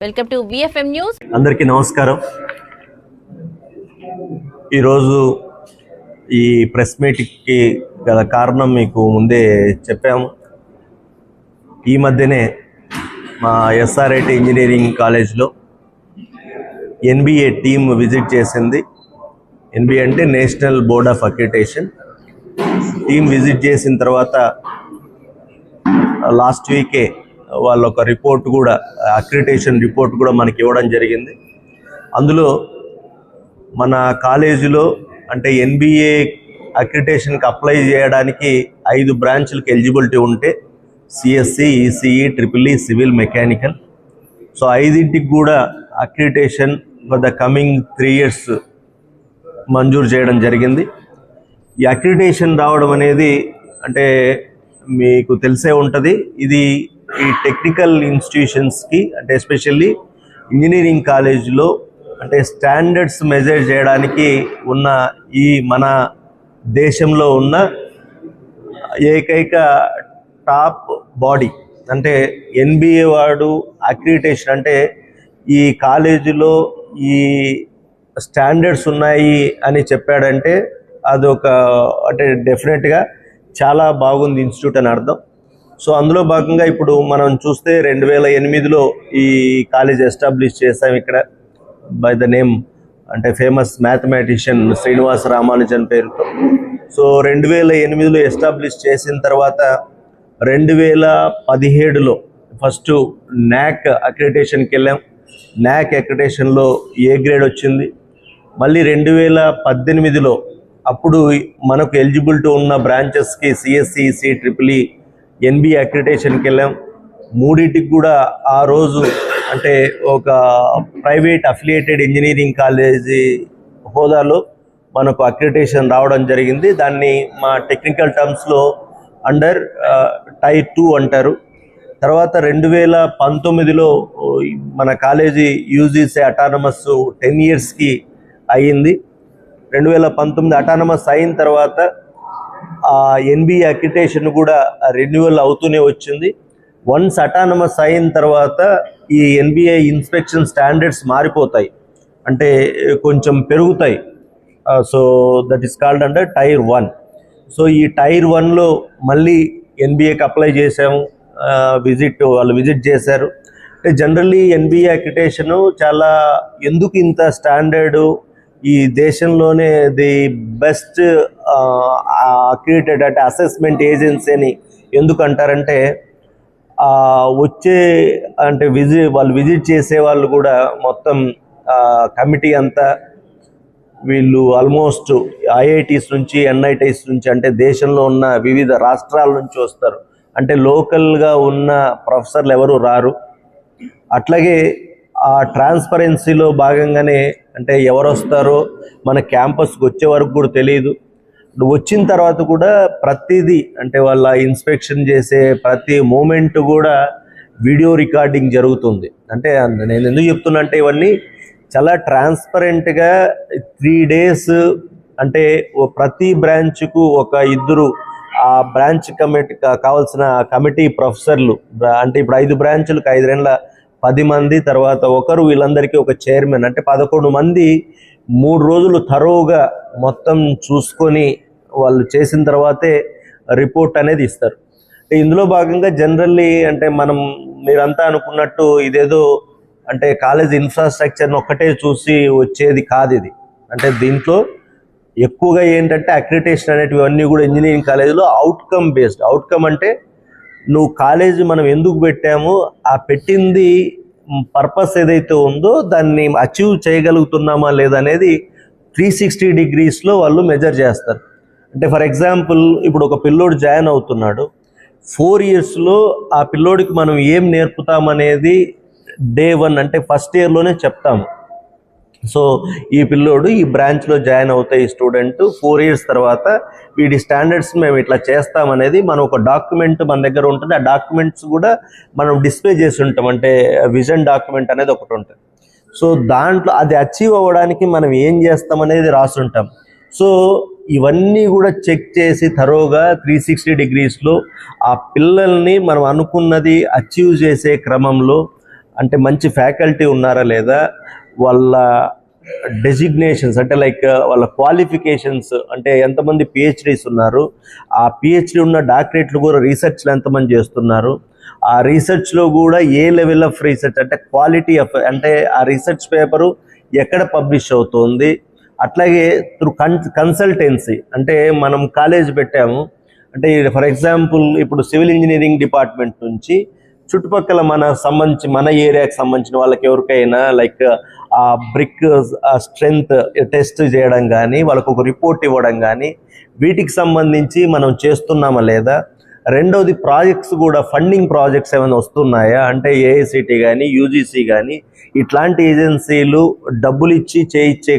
Welcome to VFM news అందరికీ నమస్కారం. ఈరోజు ఈ ప్రెస్ మీట్కి గల కారణం మీకు ముందే చెప్పాము. ఈ మధ్యనే మా ఎస్ఆర్ఐటి ఇంజనీరింగ్ కాలేజ్లో ఎన్బిఏ టీమ్ విజిట్ చేసింది. ఎన్బిఏ అంటే national board of accreditation team visit చేసిన తర్వాత లాస్ట్ వీకే వాళ్ళ ఒక రిపోర్ట్ కూడా అక్రిటేషన్ రిపోర్ట్ కూడా మనకి ఇవ్వడం జరిగింది. అందులో మన కాలేజీలో అంటే ఎన్బిఏ అక్రిటేషన్కి అప్లై చేయడానికి ఐదు బ్రాంచ్లకు ఎలిజిబిలిటీ ఉంటే CSC ECE triple E civil mechanical. So ఐదింటికి కూడా accreditation for the coming three years మంజూరు చేయడం జరిగింది. ఈ అక్రిటేషన్ రావడం అనేది అంటే మీకు తెలిసే ఉంటుంది. ఇది ఈ టెక్నికల్ ఇన్స్టిట్యూషన్స్కి అంటే ఎస్పెషల్లీ ఇంజనీరింగ్ కాలేజీలో అంటే స్టాండర్డ్స్ మెజర్ చేయడానికి ఉన్న ఈ మన దేశంలో ఉన్న ఏకైక టాప్ బాడీ అంటే ఎన్బిఏ వాడు అక్రిటేషన్ అంటే ఈ కాలేజీలో ఈ స్టాండర్డ్స్ ఉన్నాయి అని చెప్పాడంటే అదొక అంటే డెఫినెట్గా చాలా బాగుంది ఇన్స్టిట్యూట్ అని అర్థం. సో అందులో భాగంగా ఇప్పుడు మనం చూస్తే రెండు వేల ఎనిమిదిలో ఈ కాలేజ్ ఎస్టాబ్లిష్ చేసాం ఇక్కడ బై ద నేమ్ అంటే ఫేమస్ మ్యాథమెటిషియన్ శ్రీనివాస రామానుజన్ పేరుతో. సో రెండు వేల ఎనిమిదిలో ఎస్టాబ్లిష్ చేసిన తర్వాత రెండు వేల పదిహేడులో ఫస్ట్ న్యాక్ అక్రిటేషన్కి వెళ్ళాం. న్యాక్ అక్రిటేషన్లో ఏ గ్రేడ్ వచ్చింది? మళ్ళీ రెండు వేల పద్దెనిమిదిలో అప్పుడు మనకు ఎలిజిబిలిటీ ఉన్న బ్రాంచెస్కి CSC C triple E NB అక్రిటేషన్కి వెళ్ళాం మూడింటికి కూడా ఆ రోజు అంటే ఒక ప్రైవేట్ అఫిలియేటెడ్ ఇంజనీరింగ్ కాలేజీ హోదాలో మనకు అక్రిటేషన్ రావడం జరిగింది. దాన్ని మా టెక్నికల్ టర్మ్స్లో అండర్ టైర్ టూ అంటారు. తర్వాత రెండు వేల పంతొమ్మిదిలో మన కాలేజీ యూజీసీ అటానమస్ టెన్ ఇయర్స్కి అయ్యింది. రెండు వేల పంతొమ్మిది అటానమస్ అయిన తర్వాత ఎన్బిఏ అక్రిటేషన్ కూడా రెన్యువల్ అవుతూనే వచ్చింది. వన్స్ అటానమస్ అయిన తర్వాత ఈ ఎన్బిఏ ఇన్స్పెక్షన్ స్టాండర్డ్స్ మారిపోతాయి. అంటే కొంచెం పెరుగుతాయి. So that is called under tier one so ఈ టైర్ వన్లో మళ్ళీ ఎన్బిఏకి అప్లై చేసాము విజిట్ వాళ్ళు విజిట్ చేశారు. అంటే జనరల్లీ ఎన్బిఏ అక్రిటేషను చాలా ఎందుకు ఇంత స్టాండర్డు ఈ దేశంలోనే ది బెస్ట్ అక్రియేటెడ్ అంటే అసెస్మెంట్ ఏజెన్సీ అని ఎందుకు అంటారంటే వచ్చే అంటే విజిట్ వాళ్ళు విజిట్ చేసే వాళ్ళు కూడా మొత్తం కమిటీ అంతా వీళ్ళు ఆల్మోస్ట్ ఐఐటీస్ నుంచి ఎన్ఐటీస్ నుంచి అంటే దేశంలో ఉన్న వివిధ రాష్ట్రాల నుంచి వస్తారు. అంటే లోకల్గా ఉన్న ప్రొఫెసర్లు ఎవరు రారు. అట్లాగే ఆ ట్రాన్స్పరెన్సీలో భాగంగానే అంటే ఎవరు వస్తారో మన క్యాంపస్కి వచ్చే వరకు కూడా తెలియదు వచ్చిన తర్వాత కూడా ప్రతిదీ అంటే వాళ్ళ ఇన్స్పెక్షన్ చేసే ప్రతి మూమెంట్ కూడా వీడియో రికార్డింగ్ జరుగుతుంది. అంటే నేను ఎందుకు చెప్తున్నా అంటే ఇవన్నీ చాలా ట్రాన్స్పరెంట్గా త్రీ డేస్ అంటే ప్రతి బ్రాంచ్కు ఒక ఇద్దరు ఆ బ్రాంచ్ కమిటీ కావాల్సిన కమిటీ ప్రొఫెసర్లు అంటే ఇప్పుడు ఐదు బ్రాంచులకు రెండ్ల పది మంది తర్వాత ఒకరు వీళ్ళందరికీ ఒక చైర్మన్. అంటే పదకొండు మంది మూడు రోజులు తరువుగా మొత్తం చూసుకొని వాళ్ళు చేసిన తర్వాతే రిపోర్ట్ అనేది ఇస్తారు. ఇందులో భాగంగా జనరల్లీ అంటే మనం మీరంతా అనుకున్నట్టు ఇదేదో అంటే కాలేజ్ ఇన్ఫ్రాస్ట్రక్చర్ని ఒక్కటే చూసి వచ్చేది కాదు ఇది. అంటే దీంట్లో ఎక్కువగా ఏంటంటే అక్రిటేషన్ అనేటివి అన్నీ కూడా ఇంజనీరింగ్ కాలేజీలో అవుట్కమ్ బేస్డ్ అవుట్కమ్ అంటే నువ్వు కాలేజీ మనం ఎందుకు పెట్టామో ఆ పెట్టింది పర్పస్ ఏదైతే ఉందో దాన్ని అచీవ్ చేయగలుగుతున్నామా లేదా అనేది త్రీ సిక్స్టీ డిగ్రీస్లో వాళ్ళు మెజర్ చేస్తారు. అంటే ఫర్ ఎగ్జాంపుల్ ఇప్పుడు ఒక పిల్లోడు జాయిన్ అవుతున్నాడు. ఫోర్ ఇయర్స్లో ఆ పిల్లోడికి మనం ఏం నేర్పుతామనేది డే వన్ అంటే ఫస్ట్ ఇయర్లోనే చెప్తాము. సో ఈ పిల్లోడు ఈ బ్రాంచ్లో జాయిన్ అవుతాయి ఈ స్టూడెంట్ ఫోర్ ఇయర్స్ తర్వాత వీడి స్టాండర్డ్స్ మేము ఇట్లా చేస్తామనేది మనం ఒక డాక్యుమెంట్ మన దగ్గర ఉంటుంది. ఆ డాక్యుమెంట్స్ కూడా మనం డిస్ప్లే చేసి ఉంటాం. అంటే విజన్ డాక్యుమెంట్ అనేది ఒకటి ఉంటుంది. సో దాంట్లో అది అచీవ్ అవ్వడానికి మనం ఏం చేస్తామనేది రాసుంటాం సో ఇవన్నీ కూడా చెక్ చేసి తరోగా త్రీ సిక్స్టీ డిగ్రీస్లో ఆ పిల్లల్ని మనం అనుకున్నది అచీవ్ చేసే క్రమంలో అంటే మంచి ఫ్యాకల్టీ ఉన్నారా లేదా? వాళ్ళ డెసిగ్నేషన్స్ అంటే లైక్ uh, వాళ్ళ క్వాలిఫికేషన్స్ అంటే ఎంతమంది పిహెచ్డీస్ ఉన్నారు ఆ పిహెచ్డీ ఉన్న డాక్టరేట్లు కూడా రీసెర్చ్లు ఎంతమంది చేస్తున్నారు ఆ రీసెర్చ్లో కూడా ఏ లెవెల్ ఆఫ్ రీసెర్చ్ అంటే క్వాలిటీ ఆఫ్ అంటే ఆ రీసెర్చ్ పేపరు ఎక్కడ పబ్లిష్ అవుతుంది అట్లాగే త్రూ కన్ కన్సల్టెన్సీ అంటే మనం కాలేజ్ పెట్టాము అంటే ఫర్ ఎగ్జాంపుల్ ఇప్పుడు సివిల్ ఇంజనీరింగ్ డిపార్ట్మెంట్ నుంచి చుట్టుపక్కల మన సంబంధించి మన ఏరియాకి సంబంధించిన వాళ్ళకి ఎవరికైనా లైక్ ఆ బ్రిక్ స్ట్రెంగ్త్ టెస్ట్ చేయడం కానీ వాళ్ళకు ఒక రిపోర్ట్ ఇవ్వడం కానీ వీటికి సంబంధించి మనం చేస్తున్నామా లేదా? రెండవది ప్రాజెక్ట్స్ కూడా ఫండింగ్ ప్రాజెక్ట్స్ ఏమైనా వస్తున్నాయా? అంటే ఏఐసిటి కానీ యూజీసీ కానీ ఇట్లాంటి ఏజెన్సీలు డబ్బులు ఇచ్చి చేయించే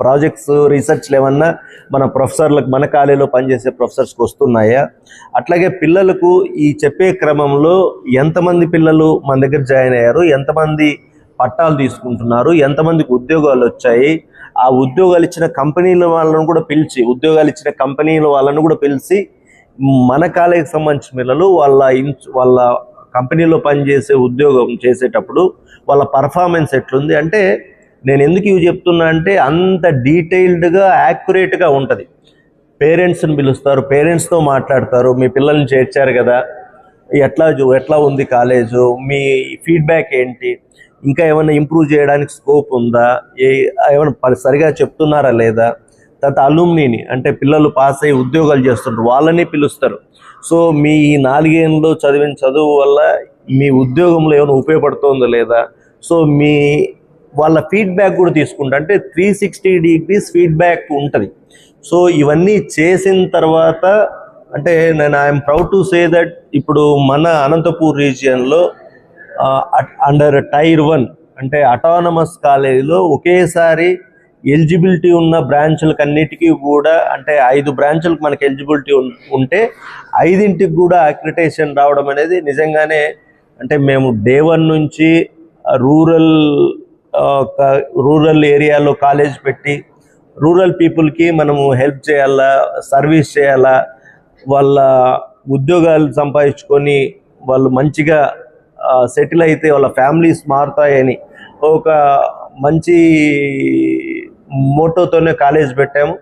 ప్రాజెక్ట్స్ రీసెర్చ్లు ఏమన్నా మన ప్రొఫెసర్లకు మన కాలేజీలో పనిచేసే ప్రొఫెసర్స్కి వస్తున్నాయా? అట్లాగే పిల్లలకు ఈ చెప్పే క్రమంలో ఎంతమంది పిల్లలు మన దగ్గర జాయిన్ అయ్యారు? ఎంతమంది పట్టాలు తీసుకుంటున్నారు? ఎంతమందికి ఉద్యోగాలు వచ్చాయి? ఆ ఉద్యోగాలు ఇచ్చిన కంపెనీల వాళ్ళను కూడా పిలిచి ఉద్యోగాలు ఇచ్చిన కంపెనీల వాళ్ళను కూడా పిలిచి మన కాలేజీకి సంబంధించిన పిల్లలు వాళ్ళ ఇన్స్ వాళ్ళ కంపెనీలో పనిచేసే ఉద్యోగం చేసేటప్పుడు వాళ్ళ పర్ఫార్మెన్స్ ఎట్లుంది? అంటే నేను ఎందుకు ఇవి చెప్తున్నా అంటే అంత డీటెయిల్డ్గా యాక్యురేట్గా ఉంటుంది. పేరెంట్స్ని పిలుస్తారు పేరెంట్స్తో మాట్లాడతారు మీ పిల్లల్ని చేర్చారు కదా ఎట్లా చూ- ఎట్లా ఉంది కాలేజు మీ ఫీడ్బ్యాక్ ఏంటి ఇంకా ఏమైనా ఇంప్రూవ్ చేయడానికి స్కోప్ ఉందా ఏ ఏమైనా సరిగా చెప్తున్నారా లేదా తర్వాత అలుమ్నీని అంటే పిల్లలు పాస్ అయ్యి ఉద్యోగాలు చేస్తుంటారు వాళ్ళని పిలుస్తారు. సో మీ ఈ నాలుగేళ్ళు చదివిన చదువు వల్ల మీ ఉద్యోగంలో ఏమైనా ఉపయోగపడుతుందో లేదా సో మీ వాళ్ళ ఫీడ్బ్యాక్ కూడా తీసుకుంటా. అంటే త్రీ సిక్స్టీ డిగ్రీస్ ఫీడ్బ్యాక్ ఉంటుంది. సో ఇవన్నీ చేసిన తర్వాత అంటే నేను I'm proud to say that ఇప్పుడు మన అనంతపూర్ రీజియన్లో అండర్ టైర్ వన్ అంటే అటానమస్ కాలేజీలో ఒకేసారి ఎలిజిబిలిటీ ఉన్న బ్రాంచులకు అన్నిటికీ కూడా అంటే ఐదు బ్రాంచులకు మనకి ఎలిజిబిలిటీ ఉంటే ఐదింటికి కూడా అక్రిటేషన్ రావడం అనేది నిజంగానే అంటే మేము డే వన్ నుంచి రూరల్ రూరల్ ఏరియాలో కాలేజ్ పెట్టి రూరల్ పీపుల్కి మనము హెల్ప్ చేయాలా సర్వీస్ చేయాలా వాళ్ళ ఉద్యోగాలు సంపాదించుకొని వాళ్ళు మంచిగా సెటిల్ అయితే వాళ్ళ ఫ్యామిలీస్ మారుతాయని ఒక మంచి మోటోతోనే కాలేజ్ పెట్టాము.